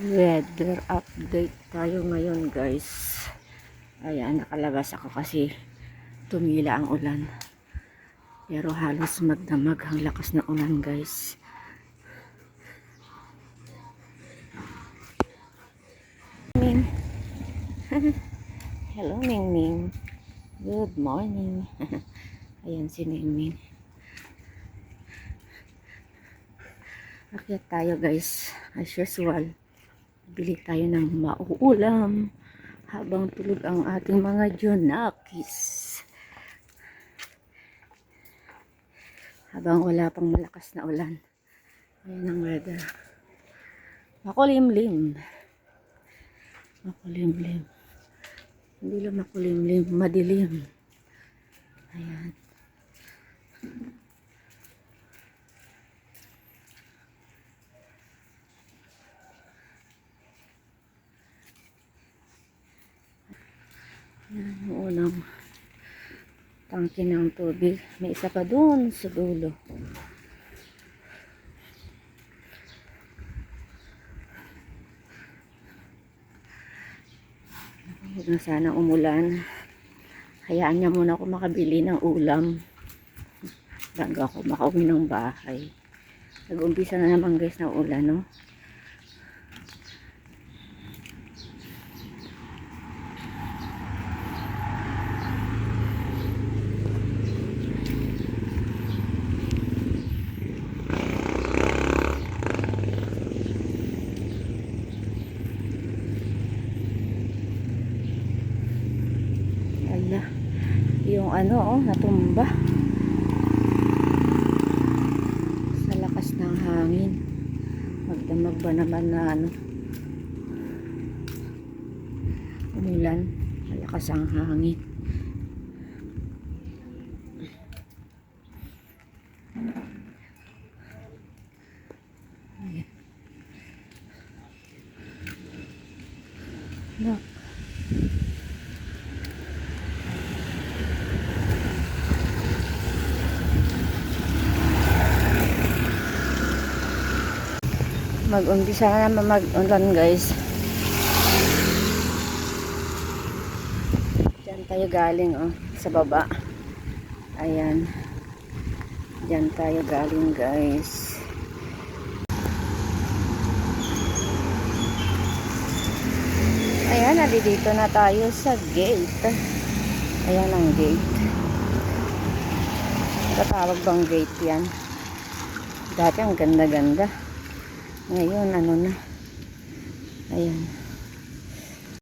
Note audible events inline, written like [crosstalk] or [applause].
weather update tayo ngayon guys. Ayan nakalabas ako kasi tumila ang ulan. Pero halos magdamag ang lakas ng ulan guys. Ming. [laughs] Hello Ming Ming. Good morning. [laughs] Ayan si Ming Ming. Akyat tayo guys. As usual bili tayo ng mauulam habang tulog ang ating mga Jonakis. Habang wala pang malakas na ulan. Ayan ang weather. Makulimlim. Makulimlim. Hindi lang makulimlim, madilim. Ayan. Yan, yung unang tangke ng tubig. May isa pa doon sa dulo. Na sana umulan. Hayaan niya muna ako makabili ng ulam. Bago ako makauwi ng bahay. Nag-umpisa na naman guys ng ulan, no? Ala, yung ano oh, natumba. Sa lakas ng hangin. Magdamag ba naman na ano? Umulan. Malakas ang hangin. Ayan. Mag-umpisa na mag-ulan guys. Dyan tayo galing oh sa baba. Ayan. Dyan tayo galing guys. Ayan nandito na tayo sa gate. Ayan ang gate. Tatawag bang gate yan? Dati ang ganda ganda ngayon, ano na. Ayan.